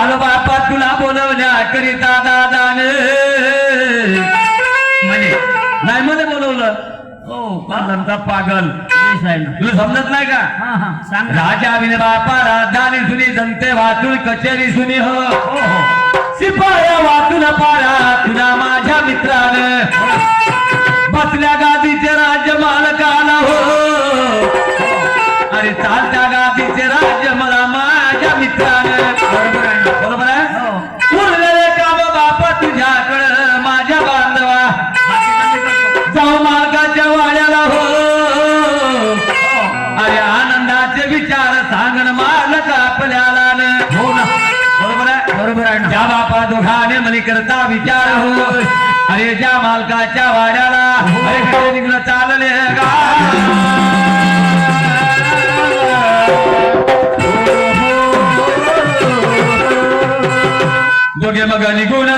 आलो बापा तुला बोलवण्या करिता दादान. म्हणे नाही म्हणे बोलवलं. हो का पागल. तुला समजत नाही का? हा हा सांग. राजा विने बापा राजधानी सुनी जनते वाचून कचेरी सुनी हो. हो हो. शिपाया वाचून पारा तुला माझ्या मित्रानं. बसल्या गादीचे राज्य मालकाला हो. अरे चालत्या गादीचे राज्य करता विचार हो अरे ज्या मालकाच्या वाड्याला अरे कडे निघलं चालले गा. दोघे मग निघून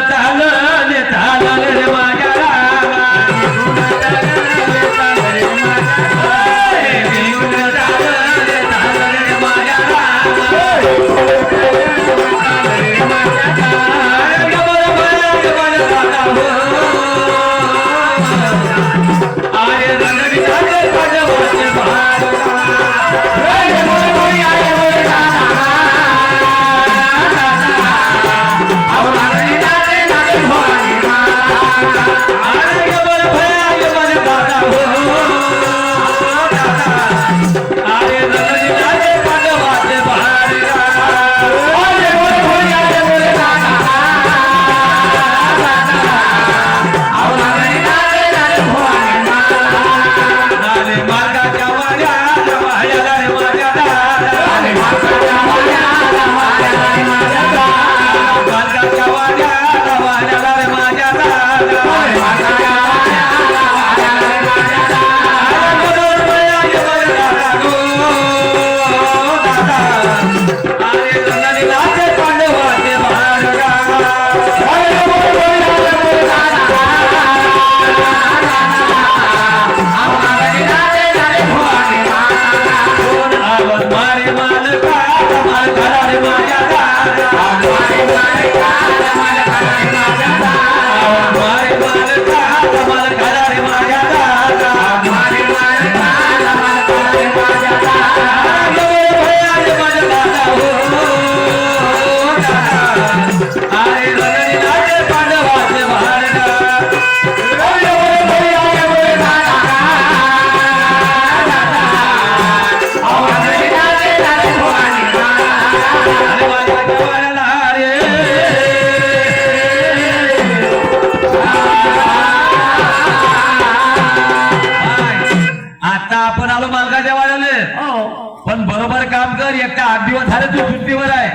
पण बरोबर काम कर एकटा आठ दिवस झाले तू सुट्टीवर आहे.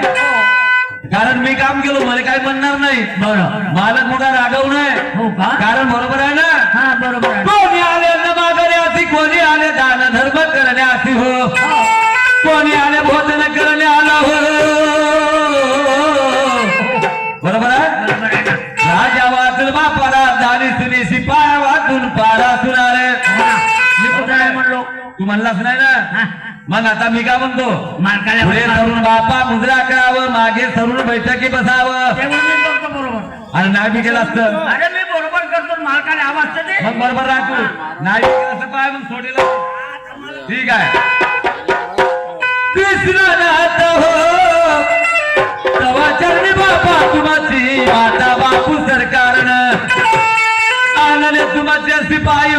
कारण मी काम केलो मला काही म्हणणार नाही. मालक मोठा रागवू नये. हो कारण बरोबर आहे ना? हा बरोबर कोणी आले अन्न मागण्यासी कोणी आले दान धर्म करण्यासी हो. कोणी आले भोजन करण्याला हो. तू म्हणलास नाही ना? मग आता मी काय म्हणतो? मालकाला पुढे तरुण बापा मुद्रा करावं मागे तरुण बैठकी बसावं. तेवढं मी करतो बरोबर. आणि नाही बी केलं असतं. अरे मी बरोबर करतो मालकाला आवाज तर दे. मग बरोबर राहतो. नाही केलं असं पाय मग सोडेल. ठीक आहे. नाथ हो. तवा चरणी बापा तुमची माता बापू सरकारनं आनंद तुमचे सिपाई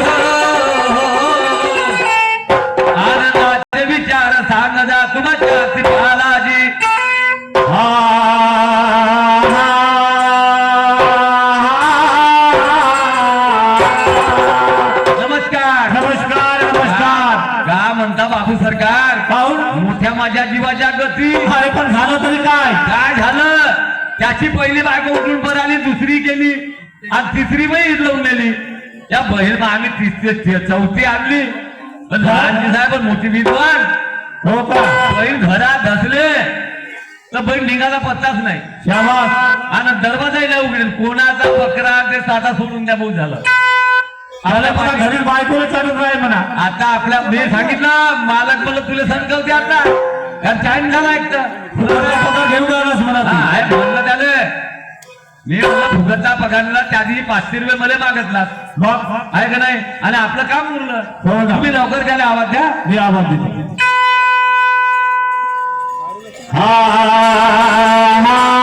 माझ्या जीवाच्या गती. अरे पण झालं तरी काय? काय झालं? त्याची पहिली बायको उठून पर आली दुसरी गेली. आणि तिसरी बहीण लावून नेली. त्या बहीण आम्ही तिसरी चौथी आणली. लहानची साहेब मोठी विद्वान. हो का? बहीण घरात धसले तर बहीण निघाला पत्ताच नाही. शाबास. आणि दरवाजाही नाही उघडेल. कोणाचा बकरा ते साधा सोडून द्या बहुत झालं. घरी बायकोला चालून राहील म्हणा. आता आपल्या मी सांगितलं मालक मला तुला संकल्प आता. टाइम झाला एक घेऊन हा. आहे म्हणलं त्याला मी म्हणलं फुकटचा पगारला त्या दिवशी पाचशे रुपये मला मागितला मग आहे का नाही आणि आपलं काम हो उरलं. तुम्ही लवकर त्याला आवाज द्या मी आवाज देतो हा हा, हा,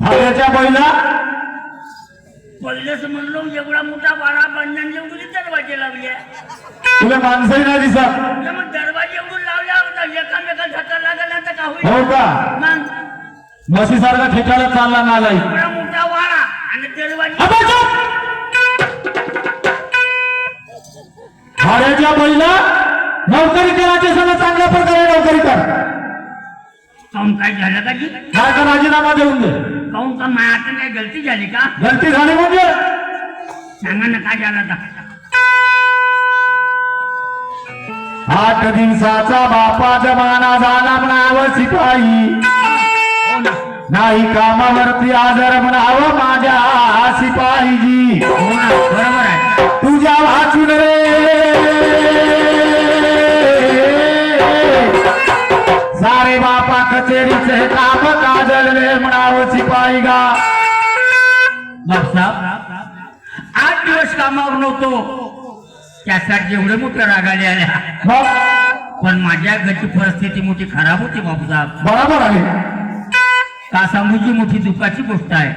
भाग्याच्या बैला. पहिलेच म्हणलो एवढा मोठा वाडा बांधण्याने एवढी दरवाजे लावले तुला माणसंही नाही दिसत. मग दरवाजे एवढून लावल्या होता एकामेका धक्का लागला तर का होईल? हो का? मग? म्हशीसारखा ठेकाला चालला नालाई एवढा मोठा वाडा आणि दरवाजे! भाड्याच्या बैला. नोकरी करायचे सगळं चांगल्या प्रकारे नोकरी कर. काऊन काय झालं का? जी काय का राजीनामा देऊन दे. काऊन का माझ्या काय गलती झाली का? गलती झाली म्हणजे? सांगा ना काय झालं आता? आठ दिवसाचा बापा जमाना झाला म्हणावं शिपाई हो नाही कामावरती आजार म्हणावं माझ्या शिपाईजी हो ना बरोबर आहे. तुझ्या वाचून रे. सारे बापा कचेरीचे काम काजळले म्हणावं शिपाई गा। बापसाहेब आठ दिवस कामावर नव्हतो. त्यासाठी एवढे मोठे रागाले आल्या. पण माझ्या घरची परिस्थिती मोठी खराब होती बापसाहेब बरोबर आहे. का सांगूची मोठी दुःखाची गोष्ट आहे.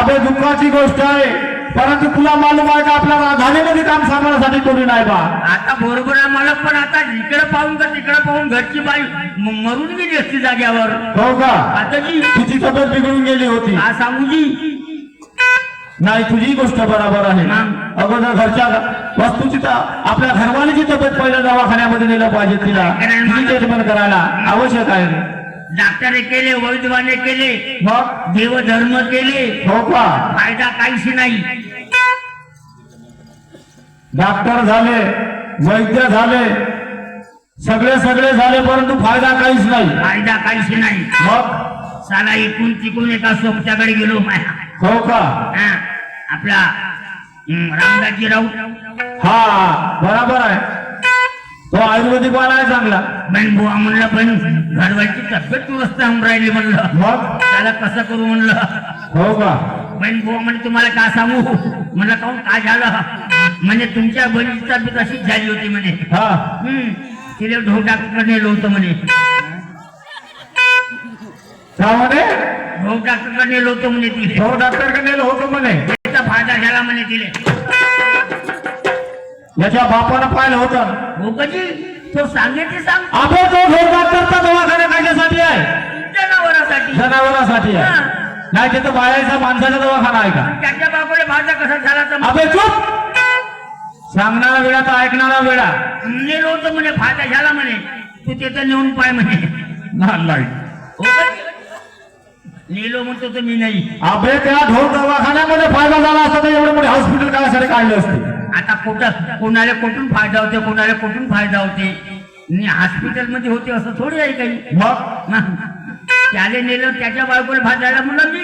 अबे दुःखाची गोष्ट आहे. परंतु तुला मालूम आहे का आपल्या राजधानीमध्ये काम सांगण्यासाठी कोणी नाही बा? आता बरोबर आहे मला पण आता इकडे पाहून का तिकडे पाहून घरची बाई म- मरून गेली असती जाग्यावर. हो का? आताची तुझी तब्येत बिघडून गेली होती. का सांगूजी नाही तुझी गोष्ट बरोबर आहे. मग? अगोदर घरच्या वस्तूची तर आपल्या घरवालीची तब्येत पहिल्या दवाखान्यामध्ये नेलं पाहिजे तिला. कारण तिची ट्रीटमेंट करायला आवश्यक आहे. डॉक्टरे केले वैद्यवाने केले मग देवधर्म केले. हो का? फायदा काहीच नाही. डॉक्टर झाले वैद्य झाले सगळे सगळे झाले परंतु फायदा काहीच नाही. फायदा काहीच नाही. मग? साला इकून तिकून एका सोबत्याकडे गेलो हो का? हा, आपला हं, रामदासजी राऊत. हा बरोबर आहे. आयुर्वेदिक वाला आहे चांगला. बहीण बुवा म्हणलं बहीण घरवाची तब्येत दुरुस्त राहिली म्हणलं. मग? त्याला कसं करू म्हणलं? हो का? बहीण बुवा म्हणे तुम्हाला का सांगू? म्हणलं काहून काय झालं? म्हणजे तुमच्या बहिणीची तब्येत अशीच झाली होती म्हणे. हा. हम्म. तिला ढोल डॉक्टरकडे नेलं होतं म्हणे. का म्हणे? ढोल डॉक्टरकडे नेलं होतं म्हणे तिले. हो डॉक्टर नेलं होतं म्हणे. त्याचा फायदा झाला म्हणे तिले. याच्या बापानं पाहिलं होतं. कधी तो सांगे ते सांग. आपण तो ढोर डॉक्टरचा दवाखाना कशासाठी आहे. जनावरासाठी. जनावरांसाठी आहे. नाही तिथं बाळाचा माणसाचा दवाखाना आहे का? त्याच्या बापाला भाजा कसा झाला तर अबे चुप! सांगणारा वेळा तर ऐकणारा वेळा नेलो होतं म्हणे फायदा झाला म्हणे. तू तिथं नेऊन पाय म्हणे. नाही? नेलो म्हणतो तर मी नाही. अबे त्या ढोर दवाखान्यामध्ये फायदा झाला असता तर एवढे मोठे हॉस्पिटल कायसाठी काढले असते? कुठं? कोणाला कुठून फायदा होते कोणाला कुठून फायदा होते हॉस्पिटलमध्ये होते असं थोडी आहे काही. मग? त्याला नेलं त्याच्या बायकोला भाजायला म्हणलं मी